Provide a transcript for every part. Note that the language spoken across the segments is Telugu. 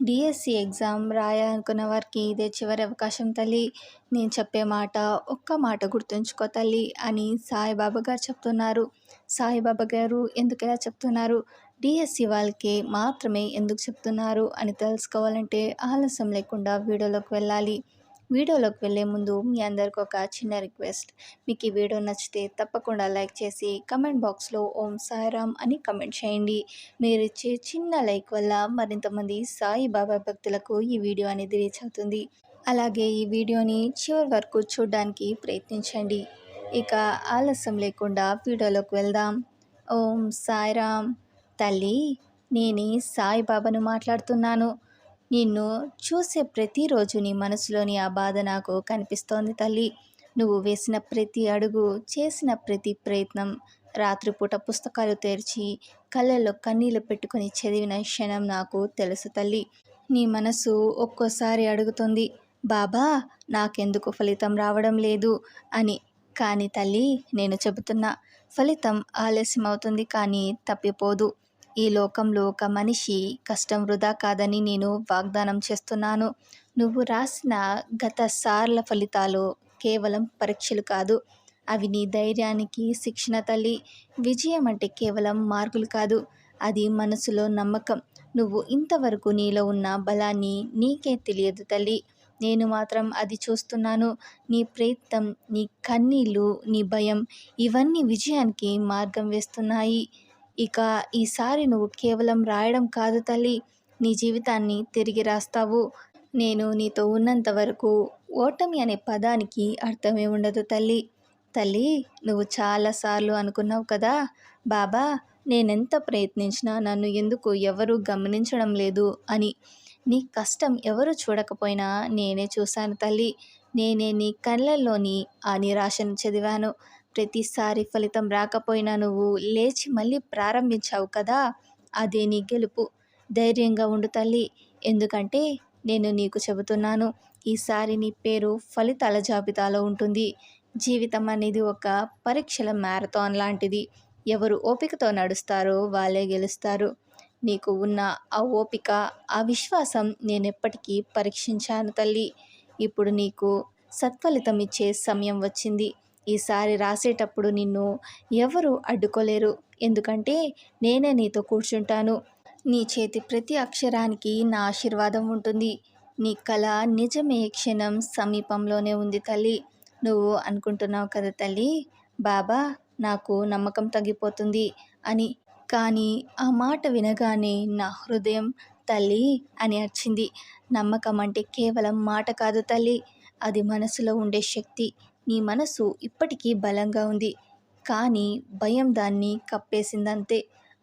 డిఎస్సి ఎగ్జామ్ రాయాలనుకున్న వారికి ఇదే చివరి అవకాశం తల్లి. నేను చెప్పే మాట ఒక్క మాట గుర్తుంచుకో తల్లి అని సాయిబాబా గారు చెప్తున్నారు. సాయిబాబా గారు ఎందుకు ఇలా చెప్తున్నారు? డిఎస్సి వాళ్ళకి మాత్రమే ఎందుకు చెప్తున్నారు అని తెలుసుకోవాలంటే ఆలస్యం లేకుండా వీడియోలోకి వెళ్ళాలి. వీడియోలోకి వెళ్ళే ముందు మీ అందరికి ఒక చిన్న రిక్వెస్ట్. మీకు ఈ వీడియో నచ్చితే తప్పకుండా లైక్ చేసి కమెంట్ బాక్స్లో ఓం సాయిరామ్ అని కమెంట్ చేయండి. మీరు ఇచ్చే చిన్న లైక్ వల్ల మరింతమంది సాయి బాబా భక్తులకు ఈ వీడియో అనేది రీచ్ అవుతుంది. అలాగే ఈ వీడియోని చివరి వరకు చూడడానికి ప్రయత్నించండి. ఇక ఆలస్యం లేకుండా వీడియోలోకి వెళ్దాం. ఓం సాయిరామ్. తల్లి నేనే సాయిబాబాను మాట్లాడుతున్నాను. నిన్ను చూసే ప్రతిరోజు నీ మనసులోని ఆ బాధ నాకు కనిపిస్తోంది తల్లి. నువ్వు వేసిన ప్రతి అడుగు చేసిన ప్రతి ప్రయత్నం రాత్రిపూట పుస్తకాలు తెరిచి కళ్ళల్లో కన్నీళ్ళు పెట్టుకుని చదివిన క్షణం నాకు తెలుసు తల్లి. నీ మనసు ఒక్కోసారి అడుగుతుంది బాబా నాకెందుకు ఫలితం రావడం లేదు? అని. కానీ తల్లి నేను చెబుతున్నా ఫలితం ఆలస్యం అవుతుంది కానీ తప్పిపోదు. ఈ లోకంలో ఒక మనిషి కష్టం వృధా కాదని నేను వాగ్దానం చేస్తున్నాను. నువ్వు రాసిన గత సార్ల ఫలితాలు కేవలం పరీక్షలు కాదు. అవి నీ ధైర్యానికి శిక్షణ తల్లి. విజయం అంటే కేవలం మార్కులు కాదు. అది మనసులో నమ్మకం. నువ్వు ఇంతవరకు నీలో ఉన్న బలాన్ని నీకే తెలియదు తల్లి. నేను మాత్రం అది చూస్తున్నాను. నీ ప్రయత్నం నీ కన్నీళ్ళు నీ భయం ఇవన్నీ విజయానికి మార్గం వేస్తున్నాయి. ఇక ఈసారి నువ్వు కేవలం రాయడం కాదు తల్లి నీ జీవితాన్ని తిరిగి రాస్తావు. నేను నీతో ఉన్నంత వరకు ఓటమి అనే పదానికి అర్థమే ఉండదు తల్లి. తల్లి నువ్వు చాలాసార్లు అనుకున్నావు కదా. బాబా నేనెంత ప్రయత్నించినా నన్ను ఎందుకు ఎవరు గమనించడం లేదు అని. నీ కష్టం ఎవరు చూడకపోయినా నేనే చూశాను తల్లి. నేనే నీ కళ్ళల్లోని ఆ నిరాశను చదివాను. ప్రతిసారి ఫలితం రాకపోయినా నువ్వు లేచి మళ్ళీ ప్రారంభించావు కదా అదే నీ గెలుపు. ధైర్యంగా ఉండు తల్లి. ఎందుకంటే నేను నీకు చెబుతున్నాను ఈసారి నీ పేరు ఫలితాల జాబితాలో ఉంటుంది. జీవితం అనేది ఒక పరీక్షల మ్యారథాన్ లాంటిది. ఎవరు ఓపికతో నడుస్తారో వాళ్ళే గెలుస్తారు. నీకు ఉన్న ఆ ఓపిక ఆ విశ్వాసం నేను ఎప్పటికీ పరీక్షించాను తల్లి. ఇప్పుడు నీకు సత్ఫలితం ఇచ్చే సమయం వచ్చింది. ఈసారి రాసేటప్పుడు నిన్ను ఎవరు అడ్డుకోలేరు. ఎందుకంటే నేనే నీతో కూర్చుంటాను. నీ చేతి ప్రతి అక్షరానికి నా ఆశీర్వాదం ఉంటుంది. నీ కళ నిజమే క్షణం సమీపంలోనే ఉంది తల్లి. నువ్వు అనుకుంటున్నావు కదా తల్లి? బాబా నాకు నమ్మకం తగ్గిపోతుంది అని. కానీ ఆ మాట వినగానే నా హృదయం తల్లి అని అర్చింది. నమ్మకం అంటే కేవలం మాట కాదు తల్లి. అది మనసులో ఉండే శక్తి. నీ మనసు ఇప్పటికీ బలంగా ఉంది. కానీ భయం దాన్ని కప్పేసిందంతే.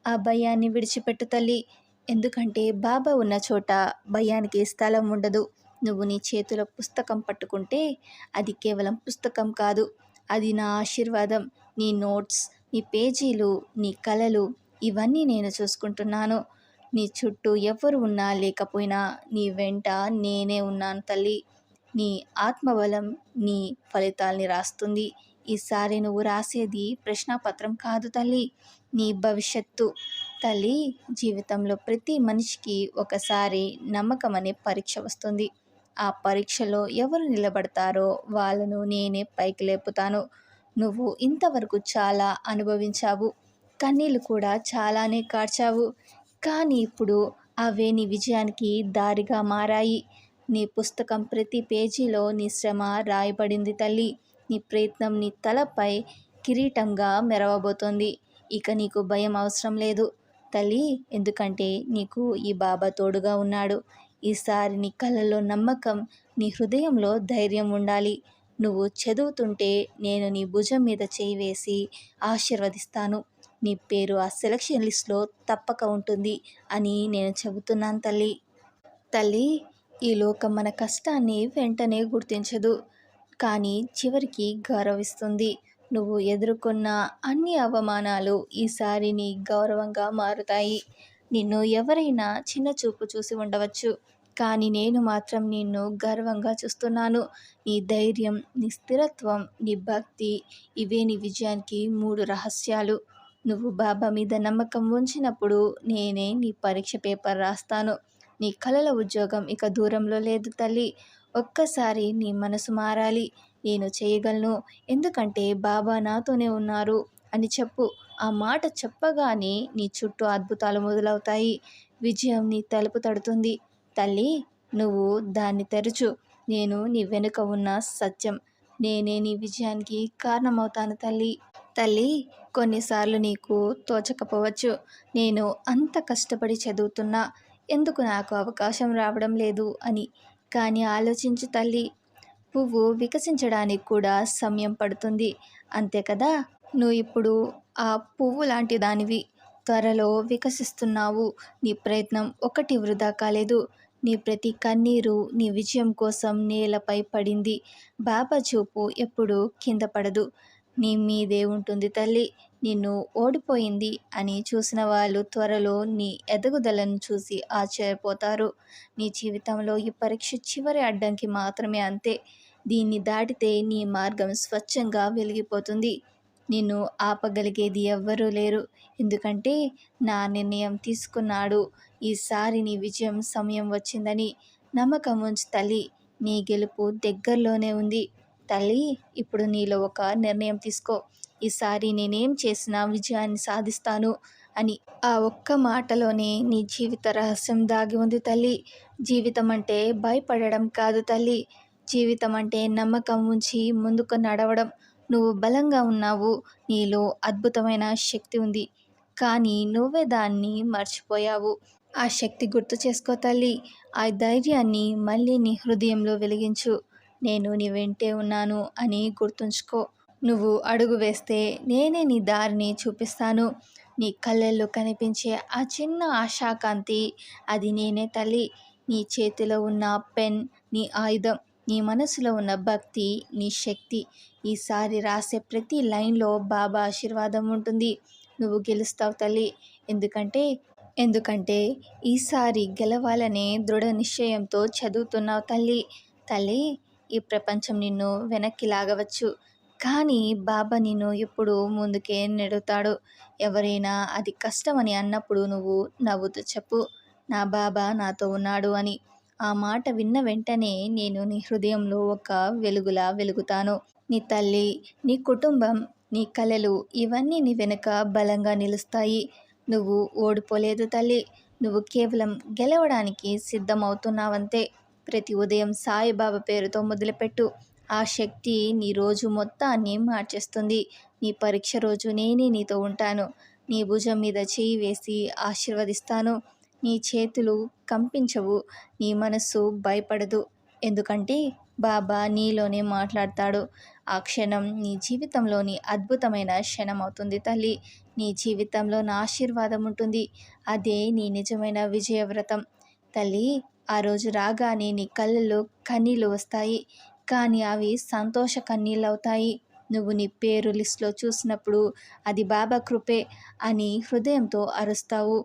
ఆ భయాన్ని విడిచిపెట్టు తల్లి. ఎందుకంటే బాబా ఉన్న చోట భయానికి స్థలం ఉండదు. నువ్వు నీ చేతిలో పుస్తకం పట్టుకుంటే అది కేవలం పుస్తకం కాదు. అది నా ఆశీర్వాదం. నీ నోట్స్ నీ పేజీలు నీ కళలు ఇవన్నీ నేను చూసుకుంటున్నాను. నీ చుట్టూ ఎవరు ఉన్నా లేకపోయినా నీ వెంట నేనే ఉన్నాను తల్లి. నీ ఆత్మబలం నీ ఫలితాల్ని రాస్తుంది. ఈసారి నువ్వు రాసేది ప్రశ్నపత్రం కాదు తల్లి. నీ భవిష్యత్తు తల్లి జీవితంలో ప్రతి మనిషికి ఒకసారి నమ్మకం అనే పరీక్ష వస్తుంది. ఆ పరీక్షలో ఎవరు నిలబడతారో వాళ్ళను నేనే పైకి లేపుతాను. నువ్వు ఇంతవరకు చాలా అనుభవించావు. కన్నీళ్ళు కూడా చాలానే కార్చావు. కానీ ఇప్పుడు అవే నీ విజయానికి దారిగా మారాయి. నీ పుస్తకం ప్రతి పేజీలో నీ శ్రమ రాయబడింది తల్లి. నీ ప్రయత్నం నీ తలపై కిరీటంగా మెరవబోతోంది. ఇక నీకు భయం అవసరం లేదు తల్లి. ఎందుకంటే నీకు ఈ బాబా తోడుగా ఉన్నాడు. ఈసారి నీ కళ్ళలో నమ్మకం నీ హృదయంలో ధైర్యం ఉండాలి. నువ్వు చదువుతుంటే నేను నీ భుజం మీద చేయి వేసి ఆశీర్వదిస్తాను. నీ పేరు ఆ సెలక్షన్ లిస్ట్లో తప్పక ఉంటుంది అని నేను చెబుతున్నాను తల్లి. తల్లి ఈ లోకం మన కష్టాన్ని వెంటనే గుర్తించదు. కానీ చివరికి గౌరవిస్తుంది. నువ్వు ఎదుర్కొన్న అన్ని అవమానాలు ఈసారి నీ గౌరవంగా మారుతాయి. నిన్ను ఎవరైనా చిన్న చూపు చూసి ఉండవచ్చు. కానీ నేను మాత్రం నిన్ను గర్వంగా చూస్తున్నాను. నీ ధైర్యం నీ స్థిరత్వం నీ భక్తి ఇవే నీ విజయానికి మూడు రహస్యాలు. నువ్వు బాబా మీద నమ్మకం ఉంచినప్పుడు నేనే నీ పరీక్ష పేపర్ రాస్తాను. నీ కలల ఉద్యోగం ఇక దూరంలో లేదు తల్లి. ఒక్కసారి నీ మనసు మారాలి. నేను చేయగలను. ఎందుకంటే బాబా నాతోనే ఉన్నారు అని చెప్పు. ఆ మాట చెప్పగానే నీ చుట్టూ అద్భుతాలు మొదలవుతాయి. విజయం నీ తలుపు తడుతుంది. తల్లి నువ్వు దాన్ని తెరచు. నేను నీ వెనుక ఉన్న సత్యం. నేనే నీ విజయానికి కారణమవుతాను తల్లి. తల్లి కొన్నిసార్లు నీకు తోచకపోవచ్చు. నేను అంత కష్టపడి చదువుతున్నా. ఎందుకు నాకు అవకాశం రావడం లేదు అని. కానీ ఆలోచించు తల్లి పువ్వు వికసించడానికి కూడా సమయం పడుతుంది. అంతే కదా? నువ్వు ఇప్పుడు ఆ పువ్వు లాంటి దానివి. త్వరలో వికసిస్తున్నావు. నీ ప్రయత్నం ఒకటి వృధా కాలేదు. నీ ప్రతి కన్నీరు నీ విజయం కోసం నేలపై పడింది. బాబా చూపు ఎప్పుడు కింద పడదు. నీ మీదే ఉంటుంది తల్లి. నిన్ను ఓడిపోయింది అని చూసిన వాళ్ళు త్వరలో నీ ఎదుగుదలను చూసి ఆశ్చర్యపోతారు. నీ జీవితంలో ఈ పరీక్ష చివరి అడ్డంకి మాత్రమే అంతే. దీన్ని దాటితే నీ మార్గం స్వచ్ఛంగా వెలిగిపోతుంది. నిన్ను ఆపగలిగేది ఎవ్వరూ లేరు. ఎందుకంటే నా నిర్ణయం తీసుకున్నాడు. ఈసారి నీ విజయం సమయం వచ్చిందని నమ్మకం ఉంచు తల్లి. నీ గెలుపు దగ్గరలోనే ఉంది. తల్లి ఇప్పుడు నీలో ఒక నిర్ణయం తీసుకో. ఈసారి నేనేం చేసినా విజయాన్ని సాధిస్తాను అని ఆ ఒక్క మాటలోనే నీ జీవిత రహస్యం దాగి ఉంది తల్లి. జీవితం అంటే భయపడడం కాదు తల్లి. జీవితం అంటే నమ్మకం ఉంచి ముందుకు నడవడం. నువ్వు బలంగా ఉన్నావు. నీలో అద్భుతమైన శక్తి ఉంది. కానీ నువ్వే దాన్ని మర్చిపోయావు. ఆ శక్తి గుర్తు చేసుకో తల్లి. ఆ ధైర్యాన్ని మళ్ళీ నీ హృదయంలో వెలిగించు. నేను నీ వెంటే ఉన్నాను అని గుర్తుంచుకో. నువ్వు అడుగు వేస్తే నేనే నీ దారిని చూపిస్తాను. నీ కళ్ళల్లో కనిపించే ఆ చిన్న ఆశాకాంతి అది నేనే తల్లి. నీ చేతిలో ఉన్న పెన్ నీ ఆయుధం నీ మనసులో ఉన్న భక్తి నీ శక్తి. ఈసారి రాసే ప్రతి లైన్లో బాబా ఆశీర్వాదం ఉంటుంది. నువ్వు గెలుస్తావు తల్లి. ఎందుకంటే ఎందుకంటే ఈసారి గెలవాలనే దృఢ నిశ్చయంతో చదువుతున్నావు తల్లి. తల్లి ఈ ప్రపంచం నిన్ను వెనక్కి లాగవచ్చు. కానీ బాబా నేను ఎప్పుడు ముందుకే నెడుతాడు. ఎవరైనా అది కష్టమని అన్నప్పుడు నువ్వు నవ్వుతూ చెప్పు. నా బాబా నాతో ఉన్నాడు అని. ఆ మాట విన్న వెంటనే నేను నీ హృదయంలో ఒక వెలుగులా వెలుగుతాను. నీ తల్లి నీ కుటుంబం నీ కలలు ఇవన్నీ నీ వెనుక బలంగా నిలుస్తాయి. నువ్వు ఓడిపోలేదు తల్లి. నువ్వు కేవలం గెలవడానికి సిద్ధమవుతున్నావంతే. ప్రతి ఉదయం సాయిబాబా పేరుతో మొదలుపెట్టు. ఆ శక్తి నీ రోజు మొత్తాన్ని మార్చేస్తుంది. నీ పరీక్ష రోజు నేనే నీతో ఉంటాను. నీ భుజం మీద చేయి వేసి ఆశీర్వదిస్తాను. నీ చేతులు కంపించవు. నీ మనస్సు భయపడదు. ఎందుకంటే బాబా నీలోనే మాట్లాడతాడు. ఆ క్షణం నీ జీవితంలోని అద్భుతమైన క్షణం అవుతుంది తల్లి. నీ జీవితంలో నా ఆశీర్వాదం ఉంటుంది. అదే నీ నిజమైన విజయవ్రతం. తల్లి ఆ రోజు రాగానే నీ కళ్ళల్లో కన్నీళ్ళు వస్తాయి. కానీ అవి సంతోష కన్నీళ్ళవుతాయి నువ్వు నీ పేరు లిస్ట్లో చూసినప్పుడు అది బాబా కృపే అని హృదయంతో అరుస్తావు.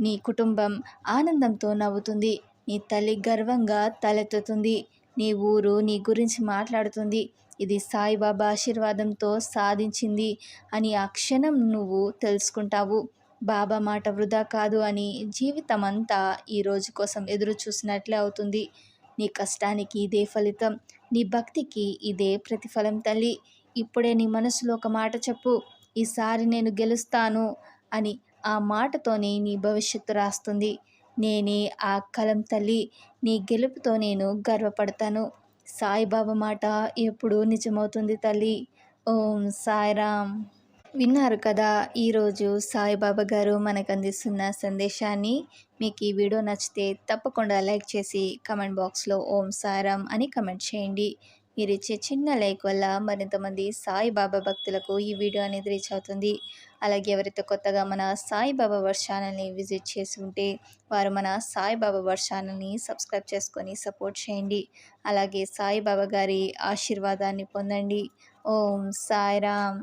నీ కుటుంబం ఆనందంతో నవ్వుతుంది. నీ తల్లి గర్వంగా తలెత్తుతుంది. నీ ఊరు నీ గురించి మాట్లాడుతుంది. ఇది సాయిబాబా ఆశీర్వాదంతో సాధించింది అని ఆ క్షణం నువ్వు తెలుసుకుంటావు. బాబా మాట వృధా కాదు అని జీవితం అంతా ఈ రోజు కోసం ఎదురు చూసినట్లే అవుతుంది. నీ కష్టానికి ఇదే ఫలితం. నీ భక్తికి ఇదే ప్రతిఫలం తల్లి. ఇప్పుడే నీ మనసులో ఒక మాట చెప్పు. ఈసారి నేను గెలుస్తాను అని ఆ మాటతోనే నీ భవిష్యత్తు రాస్తుంది. నేనే ఆ కలం తల్లి. నీ గెలుపుతో నేను గర్వపడతాను. సాయిబాబా మాట ఎప్పుడు నిజమవుతుంది తల్లి. ఓం సాయిరామ్. విన్నారు కదా ఈరోజు సాయిబాబా గారు మనకు అందిస్తున్న సందేశాన్ని. మీకు ఈ వీడియో నచ్చితే తప్పకుండా లైక్ చేసి కమెంట్ బాక్స్లో ఓం సాయిరామ్ అని కమెంట్ చేయండి. మీరిచ్చే చిన్న లైక్ వల్ల మరింతమంది సాయిబాబా భక్తులకు ఈ వీడియో అనేది రీచ్ అవుతుంది. అలాగే ఎవరైతే కొత్తగా మన సాయిబాబా వర్ష ఛానల్ని విజిట్ చేసి ఉంటే వారు మన సాయిబాబా వర్ష ఛానల్ని సబ్స్క్రైబ్ చేసుకొని సపోర్ట్ చేయండి. అలాగే సాయిబాబా గారి ఆశీర్వాదాన్ని పొందండి. ఓం సాయిరామ్.